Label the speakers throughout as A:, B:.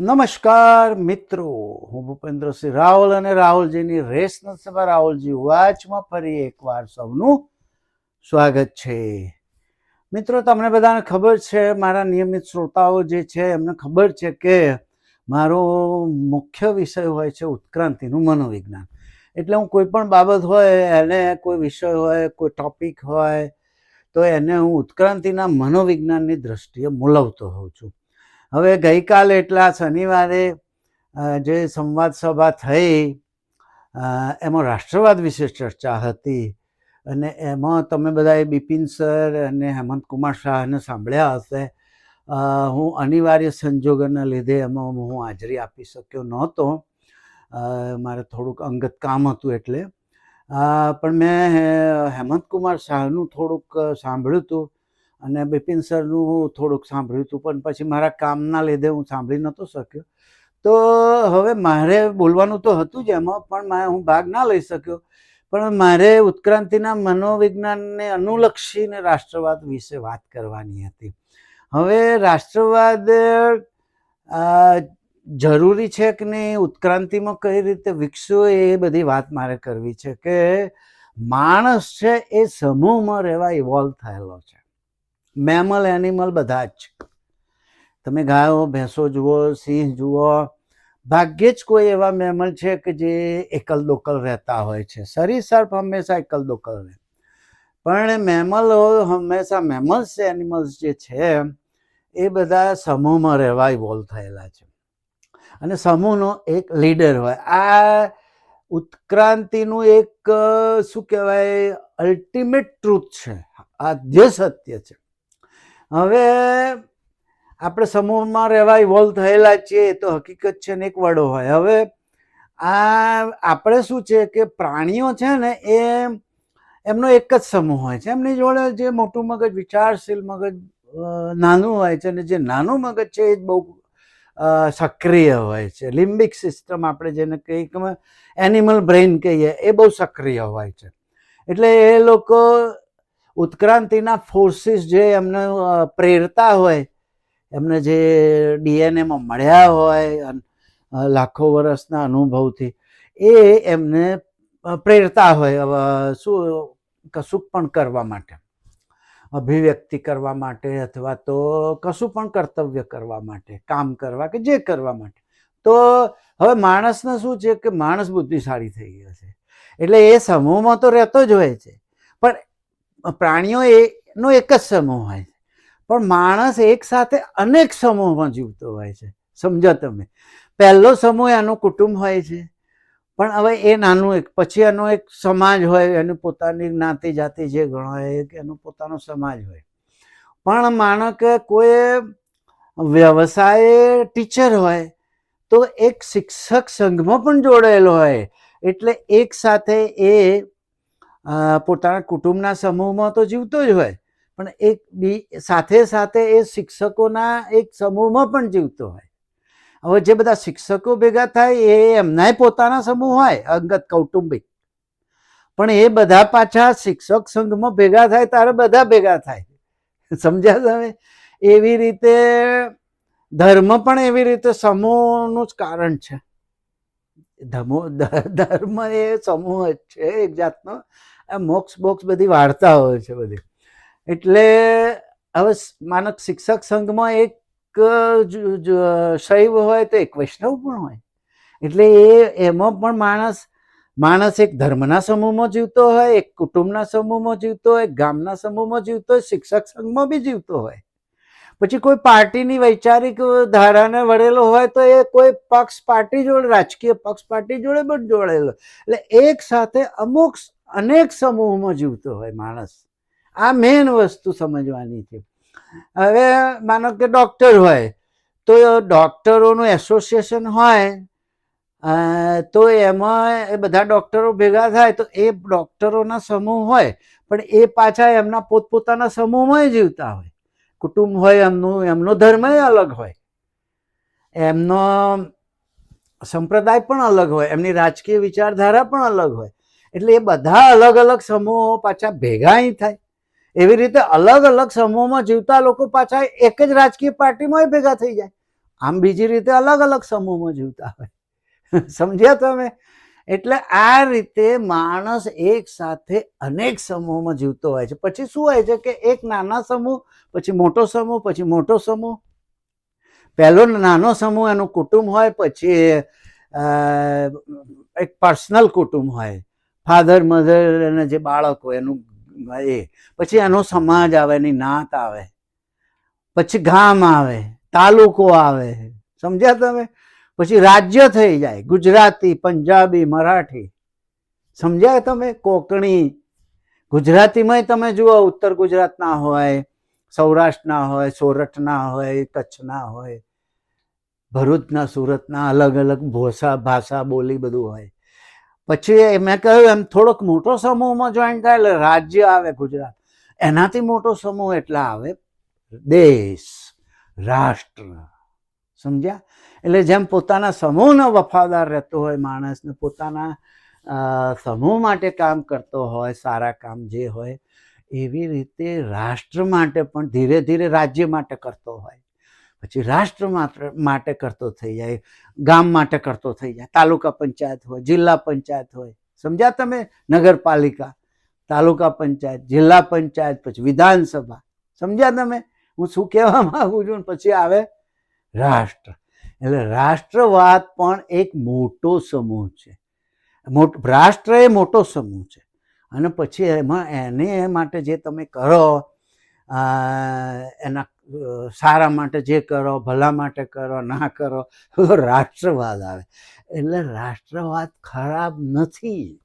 A: નમસ્કાર મિત્રો, હું ભૂપેન્દ્રસિંહ રાહુલ અને રાહુલજીની રેસ નસભા રાહુલજી વાચમાં ફરી એકવાર સૌનું સ્વાગત છે. મિત્રો, તમને બધાને ખબર છે, મારા નિયમિત શ્રોતાઓ જે છે, એમને ખબર છે કે મારો મુખ્ય વિષય હોય છે ઉત્ક્રાંતિનું મનોવિજ્ઞાન. એટલે હું કોઈ પણ બાબત હોય, એને કોઈ વિષય હોય, કોઈ ટોપિક હોય, તો એને હું ઉત્ક્રાંતિના મનોવિજ્ઞાનની દ્રષ્ટિએ મૂલવતો હોઉં છું. હવે ગઈકાલે એટલા શનિવારે જે સંવાદ સભા થઈ એમાં રાષ્ટ્રવાદ વિશે ચર્ચા હતી અને એમાં તમે બધાએ બિપિન સર અને હેમંત કુમાર શાહને સાંભળ્યા હશે. હું અનિવાર્ય સંજોગોના લીધે એમાં હું હાજરી આપી શક્યો નહોતો. મારે થોડુંક અંગત કામ હતું એટલે. પણ મેં હેમંત કુમાર શાહનું થોડુંક સાંભળ્યું હતું. અને બિપિન સરનું થોડુંક સાંભળ્યું હતું, પણ પછી મારા કામના લીધે હું સાંભળી નહોતો શક્યો. તો હવે મારે બોલવાનું તો હતું જ એમાં, પણ હું ભાગ ના લઈ શક્યો. પણ મારે ઉત્ક્રાંતિના મનોવિજ્ઞાનને અનુલક્ષીને રાષ્ટ્રવાદ વિશે વાત કરવાની હતી. હવે રાષ્ટ્રવાદ જરૂરી છે કે નહીં, ઉત્ક્રાંતિમાં કઈ રીતે વિકસ્યો એ બધી વાત મારે કરવી છે કે માણસ છે એ સમૂહમાં રહેવા ઇવોલ્વ થયેલો છે. મેમલ એનિમલ બધા જ. છે તમે ગાયો, ભેંસો જુઓ, સિંહ જુઓ, ભાગ્યે જ કોઈ એવા મેમલ છે કે જે એકલ દોકલ રહેતા હોય છે. સરીસર્પ હંમેશા એકલ દોકલ રહે. પણ મેમલો હંમેશા મેમલ્સ એનિમલ્સ જે છે, એ બધા સમૂહમાં રહેવા ઇવોલ્વ થયેલા છે. અને સમૂહનો એક લીડર હોય. આ ઉત્ક્રાંતિનું એક, શું કહેવાય અલ્ટિમેટ ટ્રુથ છે. આદ્ય સત્ય છે. હવે આપણે સમૂહમાં રહેવા ઇવોલ્વ થયેલા છીએ એ તો હકીકત છે ને એક વડો હોય. હવે આ આપણે શું છે કે પ્રાણીઓ છે ને એ એમનો એક જ સમૂહ હોય છે. એમની જોડે જે મોટું મગજ, વિચારશીલ મગજ નાનું હોય છે અને જે નાનું મગજ છે એ જ બહુ સક્રિય હોય છે. લિમ્બિક સિસ્ટમ આપણે જેને કહીએ કે એનિમલ બ્રેઇન કહીએ એ બહુ સક્રિય હોય છે. એટલે એ લોકો ઉત્ક્રાંતિના ફોર્સિસ જે એમને પ્રેરતા હોય, એમને જે ડીએનએમાં મળ્યા હોય લાખો વર્ષના અનુભવથી, એ એમને પ્રેરતા હોય શું કશું પણ કરવા માટે. અભિવ્યક્તિ કરવા માટે અથવા તો કશું પણ કર્તવ્ય કરવા માટે, કામ કરવા કે જે કરવા માટે. તો હવે માણસને શું છે કે માણસ બુદ્ધિશાળી થઈ ગયો છે. એટલે એ સમૂહમાં તો રહેતો જ હોય છે. પ્રાણીઓ એનો એક જ સમૂહ હોય છે. પણ માણસ એક સાથે અનેક સમૂહમાં જીવતો હોય છે. સમજો તમે. પહેલો સમૂહ એનું કુટુંબ હોય છે. પણ હવે એ નાનું એક પછી એનો એક સમાજ હોય, એનું પોતાની જ્ઞાતિ જાતિ જે ગણો હોય એનો પોતાનો સમાજ હોય. પણ માનો કોઈ વ્યવસાય ટીચર હોય, તો એક શિક્ષક સંઘમાં પણ જોડાયેલો હોય. એટલે એક સાથે એ પોતાના કુટુંબના સમૂહમાં તો જીવતો જ હોય, પણ એક બી, સાથે સાથે એ શિક્ષકોના એક સમૂહમાં પણ જીવતો હોય. હવે જે બધા શિક્ષકો ભેગા થાય, એ એમનાય પોતાના સમૂહ હોય, અંગત કૌટુંબિક. પણ એ બધા પાછા શિક્ષક સંઘમાં ભેગા થાય ત્યારે બધા ભેગા થાય. સમજ્યા તમે? એવી રીતે, ધર્મ પણ એવી રીતે સમૂહનું જ કારણ છે. ધર્મ એ સમૂહ જ છે એક જાતનો. આ મોક્ષ બોક્સ બધી વાર્તા હોય છે બધી. એટલે હવે માનક શિક્ષક સંઘમાં એક શૈવ હોય તો એક વૈષ્ણવ પણ હોય. એટલે એ, એમાં પણ માણસ માણસ એક ધર્મના સમૂહમાં જીવતો હોય, એક કુટુંબના સમૂહમાં જીવતો હોય, ગામના સમૂહમાં જીવતો હોય, શિક્ષક સંઘમાં બી જીવતો હોય. પછી કોઈ પાર્ટીની વૈચારિક ધારાને વળેલો હોય તો એ કોઈ પક્ષ પાર્ટી જોડે, રાજકીય પક્ષ પાર્ટી જોડે પણ જોડેલો એટલે એક સાથે અમુક અનેક સમૂહમાં જીવતો હોય માણસ. આ મેઇન વસ્તુ સમજવાની છે. હવે માનો કે ડૉક્ટર હોય, તો ડૉક્ટરોનું એસોસિએશન હોય તો એમાં એ બધા ડૉક્ટરો ભેગા થાય, તો એ ડૉક્ટરોના સમૂહ હોય, પણ એ પાછા એમના પોતપોતાના સમૂહમાં જીવતા હોય. કુટુંબ હોય એમનું, એમનો ધર્મય અલગ હોય. એમનો સંપ્રદાય પણ અલગ હોય, એમની રાજકીય વિચારધારા પણ અલગ હોય. એટલે એ બધા અલગ અલગ સમૂહો પાછા ભેગા થાય. એવી રીતે અલગ અલગ સમૂહમાં જીવતા લોકો પાછા એક જ રાજકીય પાર્ટીમાં ભેગા થઈ જાય. આમ બીજી રીતે અલગ અલગ સમૂહમાં જીવતા હોય. સમજ્યા તમે? એટલે આ રીતે માણસ એક સાથે અનેક સમૂહમાં જીવતો હોય છે. પછી શું હોય છે કે એક નાના સમૂહ, પછી મોટો સમૂહ, પછી મોટો સમૂહ. પહેલો નાનો સમૂહ એનું કુટુંબ હોય, પછી એક પર્સનલ કુટુંબ હોય. ફાધર મધર અને જે બાળક એનું એ, પછી એનો સમાજ આવે, એની નાત આવે, પછી ગામ આવે, તાલુકો આવે, સમજ્યા તમે? પછી રાજ્ય થઈ જાય, ગુજરાતી, પંજાબી, મરાઠી, સમજ્યા તમે? કોકણી, ગુજરાતીમાંય તમે જુઓ, ઉત્તર ગુજરાતના હોય, સૌરાષ્ટ્રના હોય, સોરઠના હોય, કચ્છના હોય, ભરૂચના, સુરતના અલગ અલગ ભોષા ભાષા, બોલી બધું હોય. પછી મેં કહ્યું, એમ થોડોક મોટો સમૂહમાં જોઈન થાય એટલે રાજ્ય આવે ગુજરાત. એનાથી મોટો સમૂહ એટલે આવે, દેશ, રાષ્ટ્ર. સમજ્યા? એટલે જેમ પોતાના સમૂહનો વફાદાર રહેતો હોય, માણસને પોતાના સમૂહ માટે કામ કરતો હોય, સારા કામ જે હોય, એવી રીતે રાષ્ટ્ર માટે પણ ધીરે ધીરે રાજ્ય માટે કરતો હોય. પછી રાષ્ટ્ર માત્ર માટે કરતો થઈ જાય, ગામ માટે કરતો થઈ જાય, તાલુકા પંચાયત હોય, જિલ્લા પંચાયત હોય. સમજ્યા તમે? નગરપાલિકા, તાલુકા પંચાયત, જિલ્લા પંચાયત, પછી વિધાનસભા. સમજ્યા તમે? હું શું કહેવા માંગુ છું પછી આવે રાષ્ટ્ર. એટલે રાષ્ટ્રવાદ પણ એક મોટો સમૂહ છે. રાષ્ટ્ર એ મોટો સમૂહ છે. અને પછી એમાં, એને માટે જે તમે કરો એના સારા માટે જે કરો, ભલા માટે કરો, ના કરો રાષ્ટ્રવાદ આવે. એટલે રાષ્ટ્રવાદ ખરાબ નથી.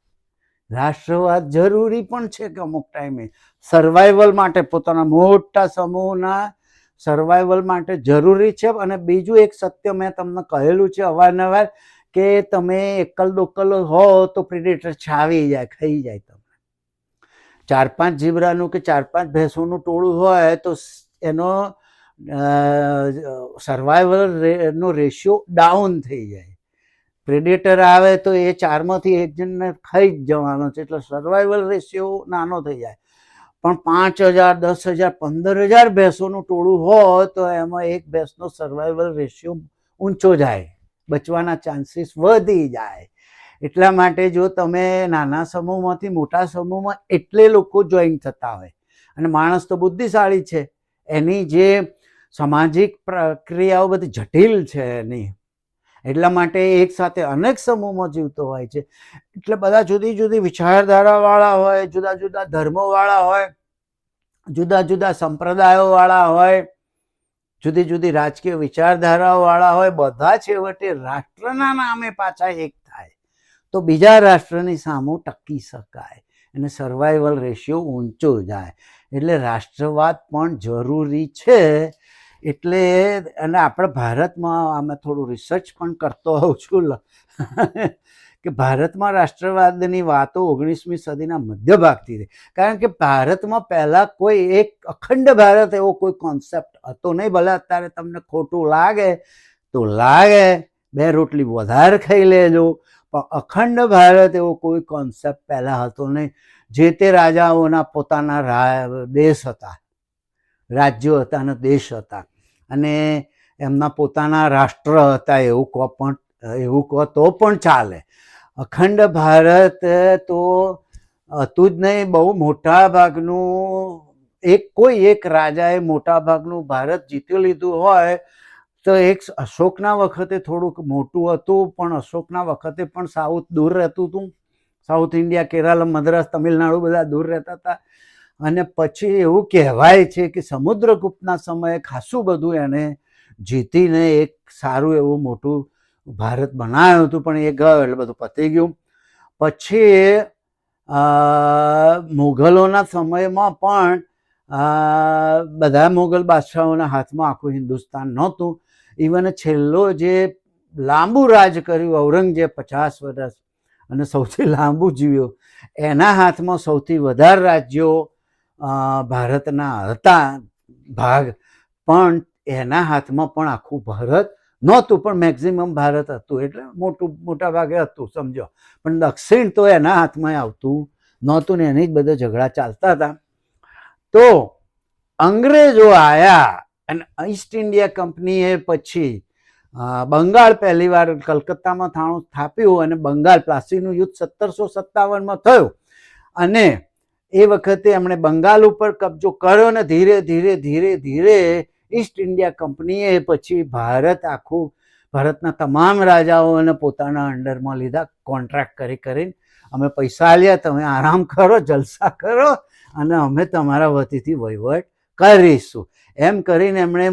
A: રાષ્ટ્રવાદ જરૂરી પણ છે કે અમુક ટાઈમે. સર્વાઈવલ માટે પોતાના મોટા સમૂહના સર્વાઈવલ માટે જરૂરી છે. અને બીજું એક સત્ય મેં તમને કહેલું છે અવારનવાર કે તમે એકલ દોકલ હો તો પ્રિડેટર છાવી જાય, ખાઈ જાય તમને. ચાર પાંચ જીબરાનું કે ચાર પાંચ ભેંસોનું ટોળું હોય તો એનો સર્વાઈવલનો રેશિયો ડાઉન થઈ જાય. પ્રેડેટર આવે તો એ ચારમાંથી એક જણને ખાઈ જ જવાનો છે, એટલે સર્વાઈવલ રેશિયો નાનો થઈ જાય. પણ પાંચ હજાર, દસ હજાર, પંદર હજાર ભેંસોનું ટોળું હોય તો એમાં એક ભેંસનો સર્વાઈવલ રેશિયો ઊંચો જાય. બચવાના ચાન્સીસ વધી જાય. એટલા માટે જો તમે નાના સમૂહમાંથી, મોટા સમૂહમાં, એટલે લોકો જોઈન થતા હોય. અને માણસ તો બુદ્ધિશાળી છે. એની જે સામાજિક પ્રક્રિયાઓ બધી જટિલ છે એની. એટલા માટે એક સાથે અનેક સમૂહમાં જીવતો હોય છે. એટલે બધા જુદી જુદી વિચારધારાવાળા હોય, જુદા જુદા ધર્મોવાળા હોય, જુદા જુદા સંપ્રદાયોવાળા હોય, જુદી જુદી રાજકીય વિચારધારાઓવાળા હોય, બધા છેવટે રાષ્ટ્રના નામે પાછા એક થાય. તો બીજા રાષ્ટ્રની સામું ટકી શકાય અને સર્વાઈવલ રેશિયો ઊંચો જાય. એટલે રાષ્ટ્રવાદ પણ જરૂરી છે. એટલે અને આપણે ભારતમાં અમે થોડું રિસર્ચ પણ કરતો હોઉં છું. કે ભારતમાં રાષ્ટ્રવાદની વાતો ઓગણીસમી સદીના મધ્ય ભાગથી થઈ. કારણ કે ભારતમાં પહેલાં કોઈ એક અખંડ ભારત એવો કોઈ કોન્સેપ્ટ હતો નહીં. ભલે અત્યારે તમને ખોટું લાગે તો લાગે. બે રોટલી વધારે ખાઈ લેજો. પણ અખંડ ભારત એવો કોઈ કોન્સેપ્ટ પહેલાં હતો નહીં. જે તે રાજાઓના પોતાના દેશ હતા, રાજ્યો હતા અને દેશ હતા. અને એમના પોતાના રાષ્ટ્ર હતા એવું કહો પણ, એવું કહો તો પણ ચાલે. અખંડ ભારત તો હતું જ નહીં, બહુ મોટા ભાગનું, એક કોઈ એક રાજાએ મોટા ભાગનું ભારત જીતી લીધું હોય તો એક અશોકના વખતે થોડુંક મોટું હતું, પણ અશોકના વખતે પણ સાઉથ દૂર રહેતું હતું. સાઉથ ઇન્ડિયા, કેરળ, મદ્રાસ, તમિલનાડુ બધા દૂર રહેતા હતા. અને પછી એવું કહેવાય છે કે સમુદ્રગુપ્તના સમયે ખાસું બધું એને જીતીને એક સારું એવું મોટું ભારત બનાવ્યું હતું, પણ એ ગયો એટલે બધું પતી ગયું. પછી મુઘલોના સમયમાં પણ બધા મુઘલ બાદશાહોના હાથમાં આખું હિન્દુસ્તાન નહોતું. ઇવન છેલ્લો જે લાંબુ રાજ કર્યું, ઔરંગઝેબ પચાસ વર્ષ અને સૌથી લાંબુ જીવ્યો. એના હાથમાં સૌથી વધારે રાજ્યો ભારતના હતા, ભાગ. પણ એના હાથમાં પણ આખું ભારત નહોતું, પણ મેક્ઝિમમ ભારત હતું. એટલે મોટું, મોટા ભાગે હતું, સમજો. પણ દક્ષિણ તો એના હાથમાં આવતું નહોતું ને એની જ બધા ઝઘડા ચાલતા હતા. તો અંગ્રેજો આયા અને ઈસ્ટ ઇન્ડિયા કંપનીએ પછી બંગાળ પહેલી વાર કલકત્તામાં થાણું સ્થાપ્યું અને બંગાળ પ્લાસીનું યુદ્ધ સત્તરસો સત્તાવનમાં થયું. અને એ વખતે એમણે બંગાળ ઉપર કબજો કર્યો ને ધીરે ધીરે ધીરે ધીરે ઈસ્ટ ઇન્ડિયા કંપનીએ પછી ભારત આખું, ભારતના તમામ રાજાઓને પોતાના અંડરમાં લીધા કોન્ટ્રાક્ટ કરી, કરીને અમે પૈસા લ્યા તમે આરામ કરો, જલસા કરો, અને અમે તમારા વતીથી વહીવટ કરીશું. એમ કરીને એમણે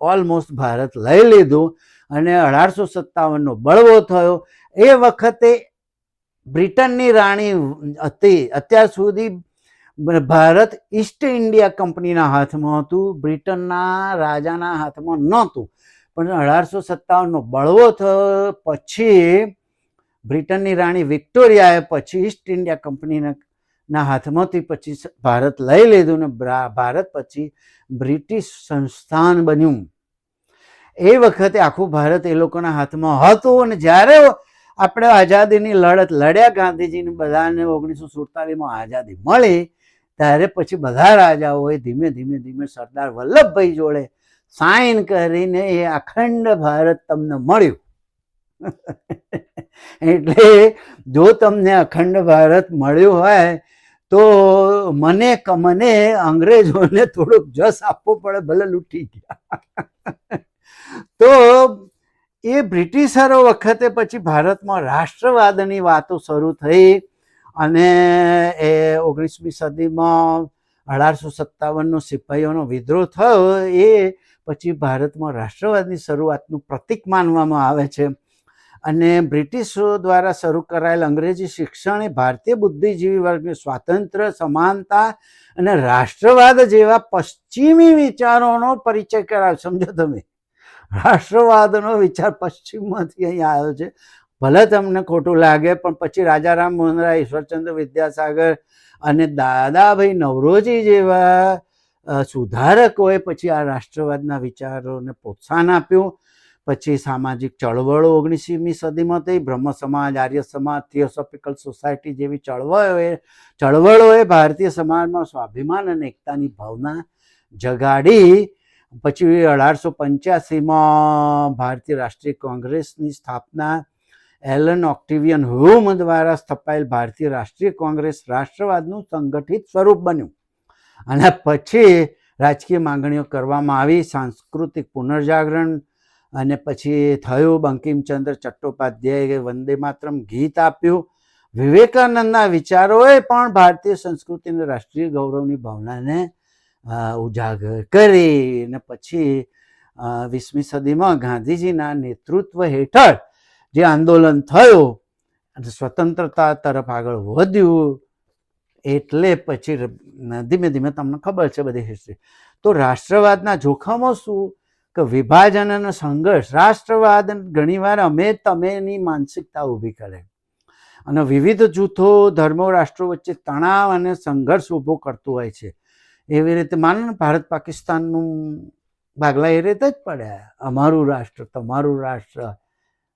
A: ઓલમોસ્ટ ભારત લઈ લીધું. અને અઢારસો સત્તાવનનો બળવો થયો. એ વખતે બ્રિટનની રાણી હતી અત્યાર સુધી ભારત ઈસ્ટ ઇન્ડિયા કંપનીના હાથમાં હતું. બ્રિટનના રાજાના હાથમાં નહોતું. પણ અઢારસો સત્તાવનનો બળવો થયો પછી બ્રિટનની રાણી વિક્ટોરિયાએ પછી ઈસ્ટ ઇન્ડિયા કંપનીના હાથમાંથી પછી ભારત લઈ લીધું ને ભારત પછી બ્રિટિશ સંસ્થાન બન્યું. એ વખતે આખું ભારત એ લોકોના હાથમાં હતું અને જ્યારે આપણે આઝાદીની લડત લડ્યા, ગાંધીજીને બધાને ઓગણીસો સુડતાલીસમાં આઝાદી મળી, ત્યારે પછી બધા રાજાઓએ ધીમે ધીમે ધીમે સરદાર વલ્લભભાઈ જોડે સાઈન કરીને એ અખંડ ભારત તમને મળ્યું. એટલે જો તમને અખંડ ભારત મળ્યું હોય, તો મને કમને મને અંગ્રેજોને થોડુંક જસ આપવો પડે, ભલે લૂંટી ગયા. તો એ બ્રિટિશરો વખતે પછી ભારતમાં રાષ્ટ્રવાદની વાતો શરૂ થઈ અને એ ઓગણીસમી સદીમાં અઢારસો સત્તાવનનો સિપાહીઓનો વિદ્રોહ થયો. એ પછી ભારતમાં રાષ્ટ્રવાદની શરૂઆતનું પ્રતીક માનવામાં આવે છે. અને બ્રિટિશો દ્વારા શરૂ કરાયેલ અંગ્રેજી શિક્ષણ એ ભારતીય બુદ્ધિજીવી વર્ગને સ્વાતંત્ર્ય સમાનતા અને રાષ્ટ્રવાદ જેવા પશ્ચિમી વિચારોનો પરિચય કરાવ્યો સમજો તમે. રાષ્ટ્રવાદનો વિચાર પશ્ચિમમાંથી અહીં આવ્યો છે. ભલે તમને ખોટું લાગે, પણ પછી રાજારામ મોહન રાય ઈશ્વરચંદ્ર વિદ્યાસાગર અને દાદાભાઈ નવરોજી જેવા સુધારકોએ પછી આ રાષ્ટ્રવાદના વિચારોને પ્રોત્સાહન આપ્યું. પછી સામાજિક ચળવળો ઓગણીસમી સદીમાં થઈ, બ્રહ્મ સમાજ, આર્ય સમાજ, થિયોસોફિકલ સોસાયટી જેવી ચળવળોએ ચળવળોએ ભારતીય સમાજમાં સ્વાભિમાન અને એકતાની ભાવના જગાડી. પછી અઢારસો પંચ્યાસીમાં ભારતીય રાષ્ટ્રીય કોંગ્રેસની સ્થાપના એલન ઓક્ટિવિયન હ્યુમ દ્વારા સ્થપાયેલ ભારતીય રાષ્ટ્રીય કોંગ્રેસ રાષ્ટ્રવાદનું સંગઠિત સ્વરૂપ બન્યું. અને પછી રાજકીય માંગણીઓ કરવામાં આવી, સાંસ્કૃતિક પુનર્જાગરણ અને પછી થયું બંકિમચંદ્ર ચટ્ટોપાધ્યાયે વંદે માતરમ ગીત આપ્યું. વિવેકાનંદના વિચારોએ પણ ભારતીય સંસ્કૃતિ અને રાષ્ટ્રીય ગૌરવની ભાવનાને ઉજાગર કરી અને પછી વીસમી સદીમાં ગાંધીજીના નેતૃત્વ હેઠળ જે આંદોલન થયું, અને સ્વતંત્રતા તરફ આગળ વધ્યું, એટલે પછી ધીમે ધીમે તમને ખબર છે બધી હિસ્ટ્રી તો રાષ્ટ્રવાદના જોખમો શું? કે વિભાજન અને સંઘર્ષ. રાષ્ટ્રવાદ ઘણીવાર અમે તમેની માનસિકતા ઊભી કરે. અને વિવિધ જૂથો, ધર્મો, રાષ્ટ્રો વચ્ચે તણાવ અને સંઘર્ષ ઊભો કરતું હોય છે. એવી રીતે માને ને ભારત પાકિસ્તાનનું ભાગલા એ રીતે જ પડ્યા અમારું રાષ્ટ્ર, તમારું રાષ્ટ્ર.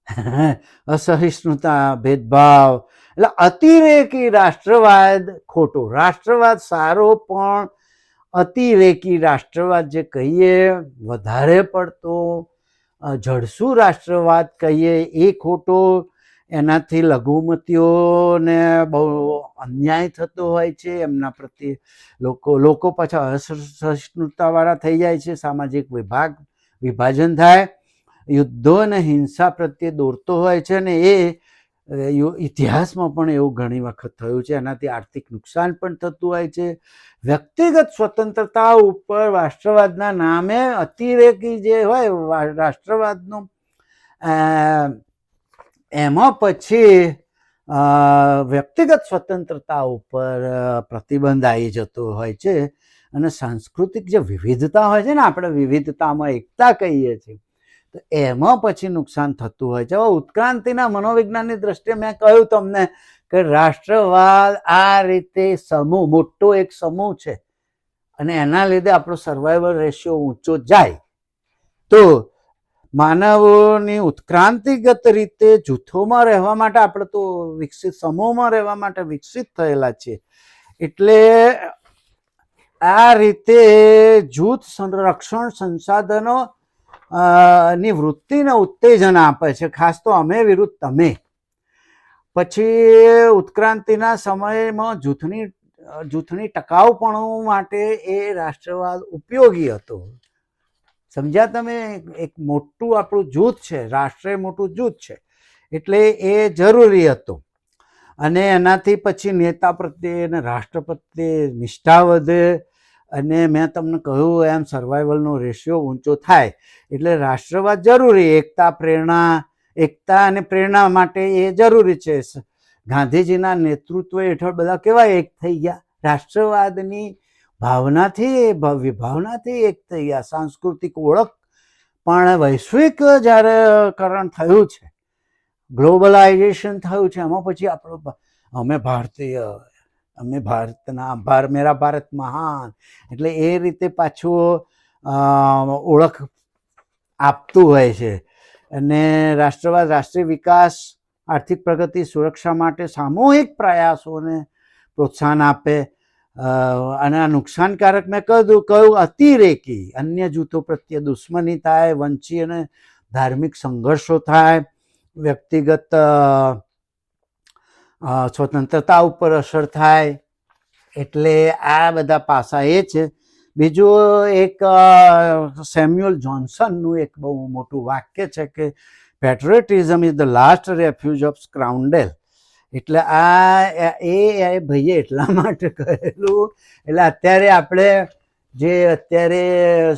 A: અસહિષ્ણુતા, ભેદભાવ. એટલે અતિરેકી રાષ્ટ્રવાદ ખોટો. રાષ્ટ્રવાદ સારો પણ અતિરેકી રાષ્ટ્રવાદ જે કહીએ વધારે પડતો જડસુ રાષ્ટ્રવાદ કહીએ એ ખોટો. એનાથી લઘુમતીઓને બહુ અન્યાય થતો હોય છે, એમના પ્રત્યે લોકો લોકો પાછા અસહિષ્ણુતાવાળા થઈ જાય છે, સામાજિક વિભાગ, વિભાજન થાય, યુદ્ધો અને હિંસા પ્રત્યે દોરતો હોય છે ને એ ઇતિહાસમાં પણ એવું ઘણી વખત થયું છે, એનાથી આર્થિક નુકસાન પણ થતું હોય છે. વ્યક્તિગત સ્વતંત્રતા ઉપર રાષ્ટ્રવાદના નામે અતિરેકી જે હોય રાષ્ટ્રવાદનો એમાં પછી વ્યક્તિગત સ્વતંત્રતા ઉપર પ્રતિબંધ આવી જતો હોય છે અને સાંસ્કૃતિક જે વિવિધતા હોય છે ને આપણે વિવિધતામાં એકતા કહીએ છીએ, તો એમાં પછી નુકસાન થતું હોય છે. હવે ઉત્ક્રાંતિના મનોવિજ્ઞાનની દ્રષ્ટિએ મેં કહ્યું તમને કે રાષ્ટ્રવાદ આ રીતે સમૂહ, મોટો એક સમૂહ છે અને એના લીધે આપણો સર્વાઈવલ રેશિયો ઊંચો જાય. તો માનવોની ઉત્ક્રાંતિગત રીતે જૂથોમાં રહેવા માટે, આપણે તો વિકસિત સમૂહમાં રહેવા માટે વિકસિત થયેલા છે એટલે આ રીતે જૂથ સંરક્ષણ સંસાધનો ની વૃત્તિને ઉત્તેજન આપે છે. ખાસ તો અમે વિરુદ્ધ તમે. પછી ઉત્ક્રાંતિના સમયમાં જૂથની જૂથની ટકાઉપણું માટે એ રાષ્ટ્રવાદ ઉપયોગી હતો. સમજ્યા તમે? એક મોટું આપણું જૂથ છે રાષ્ટ્રે મોટું જૂથ છે. એટલે એ જરૂરી હતું. અને એનાથી પછી નેતા પ્રત્યે અને રાષ્ટ્ર પ્રત્યે નિષ્ઠા વધે. અને મેં તમને કહ્યું, એમ સર્વાઈવલનો રેશિયો ઊંચો થાય. એટલે રાષ્ટ્રવાદ જરૂરી, એકતા, પ્રેરણા, એકતા અને પ્રેરણા માટે એ જરૂરી છે. ગાંધીજીના નેતૃત્વ હેઠળ બધા કેવા એક થઈ ગયા? રાષ્ટ્રવાદની ભાવનાથી વિભાવનાથી એક થઈ ગયા સાંસ્કૃતિક ઓળખ. પણ વૈશ્વિક જ્યારે કરણ થયું છે, ગ્લોબલાઇઝેશન થયું છે, એમાં પછી આપણો અમે ભારતીય, અમે ભારતના ભાર મેરા ભારત મહાન. એટલે એ રીતે પાછું ઓળખ આપતું હોય છે. અને રાષ્ટ્રવાદ, રાષ્ટ્રીય વિકાસ, આર્થિક પ્રગતિ, સુરક્ષા માટે સામૂહિક પ્રયાસોને પ્રોત્સાહન આપે. અને આ નુકસાનકારક મેં કહ્યું કહ્યું, અતિરેકી, અન્ય જૂથો પ્રત્યે દુશ્મની થાય, વંચી અને ધાર્મિક સંઘર્ષો થાય, વ્યક્તિગત સ્વતંત્રતા ઉપર અસર થાય. એટલે આ બધા પાસા એ છે. બીજું એક સેમ્યુઅલ જોન્સનનું એક બહુ મોટું વાક્ય છે કે patriotism is the last refuge of scoundrel એટલે આ એ ભાઈએ એટલા માટે કહેલું. એટલે અત્યારે આપણે જે અત્યારે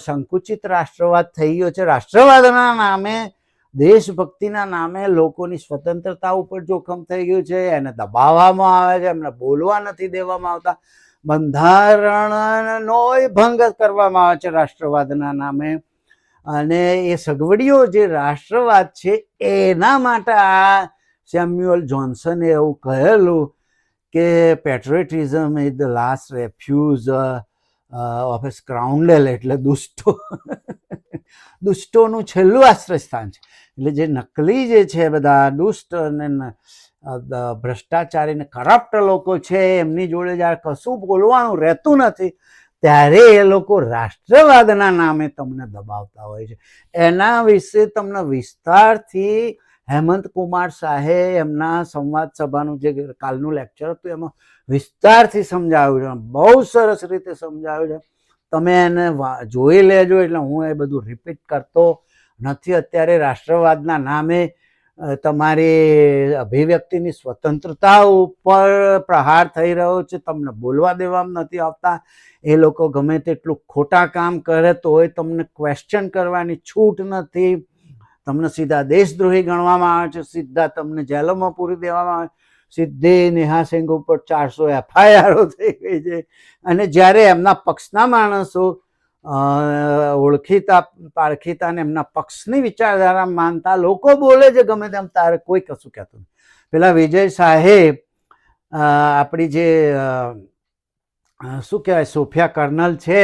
A: સંકુચિત રાષ્ટ્રવાદ થઈ ગયો છે, રાષ્ટ્રવાદના નામે, દેશભક્તિના નામે લોકોની સ્વતંત્રતા ઉપર જોખમ થઈ ગયું છે, એને દબાવવામાં આવે છે, એમને બોલવા નથી દેવામાં આવતા. બંધારણનો ભંગ કરવામાં આવે છે રાષ્ટ્રવાદના નામે. અને એ સગવડીઓ જે રાષ્ટ્રવાદ છે, એના માટે આ સેમ્યુઅલ જોન્સને એવું કહેલું કે patriotism is the last refuge of a scoundrel એટલે દુષ્ટો. દુષ્ટોનું છેલ્લું આશ્રયસ્થાન છે. એટલે જે નકલી જે છે બધા દુષ્ટ અને ભ્રષ્ટાચારી ને કરપ્ટ લોકો છે, એમની જોડે જ્યારે કશું બોલવાનું રહેતું નથી, ત્યારે એ લોકો રાષ્ટ્રવાદના નામે તમને દબાવતા હોય છે. એના વિશે તમને વિસ્તારથી હેમંત કુમાર શાહે એમના સંવાદ સભાનું જે કાલનું લેક્ચર હતું, એમાં વિસ્તારથી સમજાવ્યું છે. બહુ સરસ રીતે સમજાવ્યું છે. તમે એને જોઈ લેજો, એટલે હું એ બધું રિપીટ કરતો નથી. અત્યારે રાષ્ટ્રવાદના નામે તમારી અભિવ્યક્તિની સ્વતંત્રતા ઉપર પ્રહાર થઈ રહ્યો છે. તમને બોલવા દેવામાં નથી આવતા. એ લોકો ગમે તેટલું ખોટા કામ કરે તોય તમને ક્વેશ્ચન કરવાની છૂટ નથી. તમને સીધા દેશદ્રોહી ગણવામાં આવે છે, સીધા તમને જેલોમાં પૂરી દેવામાં આવે સીધી નેહા સિંઘ ઉપર ચારસો એફઆઈઆરો થઈ ગઈ છે. અને જ્યારે એમના પક્ષના માણસો ઓળખીતા, પારખીતા અને એમના પક્ષની વિચારધારા માનતા લોકો બોલે છે, ગમે તેમ તારે કોઈ કશું કહેતું પેલા વિજય સાહેબ આપણી જે શું કહેવાય, સોફિયા કર્નલ છે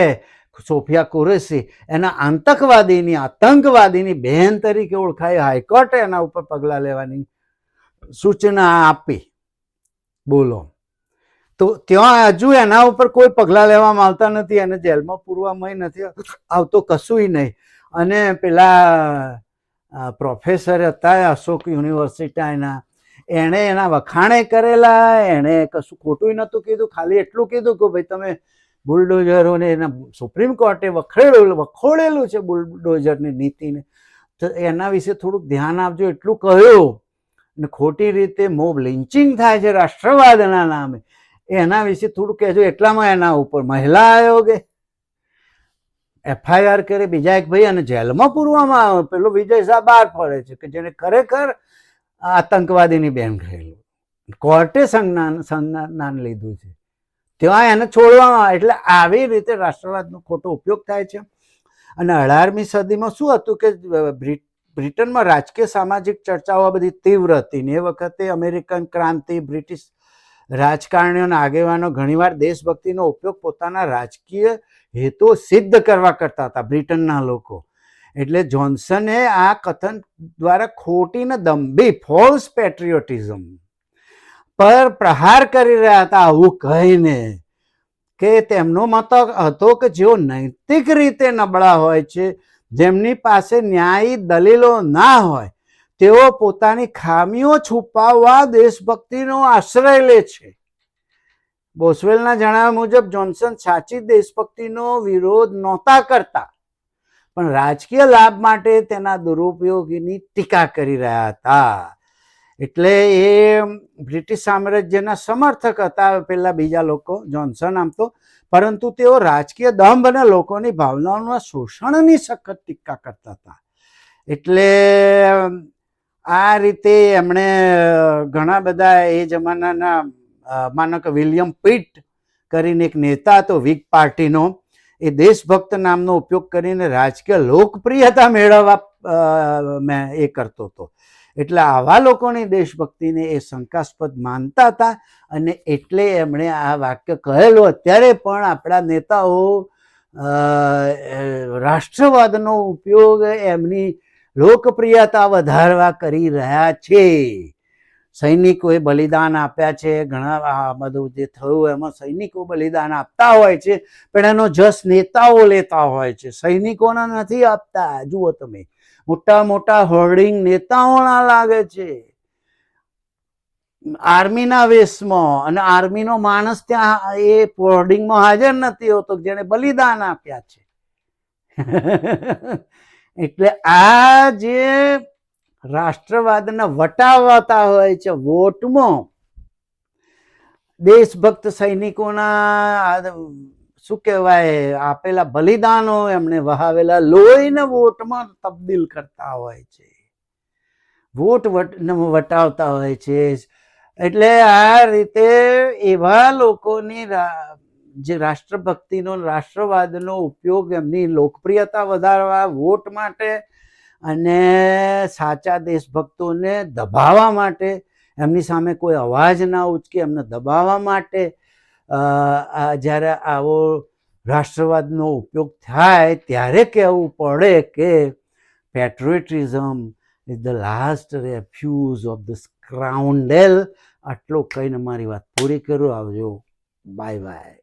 A: સોફિયા કુરેશી એના આતંકવાદીની આતંકવાદીની બહેન તરીકે ઓળખાય. હાઈકોર્ટે એના ઉપર પગલાં લેવાની સૂચના આપી. બોલો. તો ત્યાં હજુ એના ઉપર કોઈ પગલાં લેવામાં આવતા નથી અને જેલમાં પૂરવામાં નથી આવતો કશુંય નહીં. અને પેલા પ્રોફેસર હતા અશોક યુનિવર્સિટીના એણે એના વખાણે કરેલા, એણે કશું ખોટું નહોતું કીધું. ખાલી એટલું કીધું કે ભાઈ તમે બુલડોઝરોને એના સુપ્રીમ કોર્ટે વખોડેલું વખોડેલું છે બુલડોઝરની નીતિને. તો એના વિશે થોડુંક ધ્યાન આપજો, એટલું કહ્યું. અને ખોટી રીતે મોબ લિન્ચિંગ થાય છે રાષ્ટ્રવાદના નામે. એના વિશે થોડું કહેજો, એટલામાં એના ઉપર મહિલા આયોગે. એફઆઈઆર કરે બીજા એક ભાઈ, અને જેલમાં પૂરવામાં આવે. પેલો વિજય શાહ બહાર પડે છે, કે જેને ખરેખર આતંકવાદીની બેન કહેલું કોર્ટે સંજ્ઞાન સંજ્ઞાન લીધું છે. ત્યાં એને છોડવામાં એટલે આવી રીતે રાષ્ટ્રવાદનો ખોટો ઉપયોગ થાય છે. અને અઢારમી સદીમાં શું હતું કે બ્રિટ, બ્રિટનમાં રાજકીય સામાજિક ચર્ચાઓ આ બધી તીવ્ર હતી ને એ વખતે અમેરિકન ક્રાંતિ, બ્રિટિશ રાજકારણીઓના આગેવાનો ઘણીવાર દેશભક્તિનો ઉપયોગ પોતાના રાજકીય હેતુઓ સિદ્ધ કરવા કરતા હતા બ્રિટનના લોકો. એટલે જોન્સને આ કથન દ્વારા ખોટીને દંભી, ફોલ્સ પેટ્રિયોટિઝમ પર પ્રહાર કરી રહ્યા હતા આવું કહીને કે તેમનો મત હતો કે જેઓ નૈતિક રીતે નબળા હોય છે, જેમની પાસે ન્યાયી દલીલો ના હોય, તેઓ પોતાની ખામીઓ છુપાવવા દેશભક્તિનો આશ્રય લે છે. બોસવેલના જણાવ્યા મુજબ જોન્સન સાચી દેશભક્તિનો વિરોધ નહોતા કરતા, પણ રાજકીય લાભ માટે તેના દુરુપયોગની ટીકા કરી રહ્યા હતા. એટલે એ બ્રિટિશ સામ્રાજ્યના સમર્થક હતા પેલા બીજા લોકો, જોન્સન આમ તો. પરંતુ તેઓ રાજકીય દંભ અને લોકોની ભાવનાઓના શોષણની સખત ટીકા કરતા હતા. એટલે આ રીતે એમણે ઘણા બધા એ જમાનાના માનો કે વિલિયમ પીટ કરીને એક નેતા હતો, વિગ પાર્ટીનો. એ દેશભક્ત નામનો ઉપયોગ કરીને રાજકીય લોકપ્રિયતા મેળવવા મેં એ કરતો હતો. એટલે આવા લોકોની દેશભક્તિને એ શંકાસ્પદ માનતા હતા અને એટલે એમણે આ વાક્ય કહેલું. અત્યારે પણ આપણા નેતાઓ રાષ્ટ્રવાદનો ઉપયોગ એમની લોકપ્રિયતા વધારવા કરી રહ્યા છે. સૈનિકોએ બલિદાન આપ્યા છે. ઘણા આ બધું જે થયું એમાં સૈનિકો બલિદાન આપતા હોય છે, પણ એનો જસ નેતાઓ લેતા હોય છે. સૈનિકોના નથી આપતા. જુઓ તમે મોટા મોટા હોર્ડિંગ નેતાઓના લાગે છે. આર્મીના વેશમાં અને આર્મીનો માણસ ત્યાં એ હોર્ડિંગમાં હાજર નથી હોતો જેને બલિદાન આપ્યા છે. એટલે આ જે રાષ્ટ્રવાદના વટાવતા હોય છે વોટમાં, દેશભક્ત સૈનિકોના શું કહેવાય, આપેલા બલિદાનો એમણે વહાવેલા લોહીને વોટમાં તબદીલ કરતા હોય છે. વોટ વટ- વટાવતા હોય છે. એટલે આ રીતે એવા લોકોની જે રાષ્ટ્રભક્તિનો, રાષ્ટ્રવાદનો ઉપયોગ એમની લોકપ્રિયતા વધારવા, વોટ માટે અને સાચા દેશભક્તોને દબાવવા માટે, એમની સામે કોઈ અવાજ ના ઉચકે એમને દબાવવા માટે જ્યારે આવો રાષ્ટ્રવાદનો ઉપયોગ થાય ત્યારે કહેવું પડે કે patriotism is the last refuge of the scoundrel આટલો કહીને મારી વાત પૂરી કરું. આવજો. Bye bye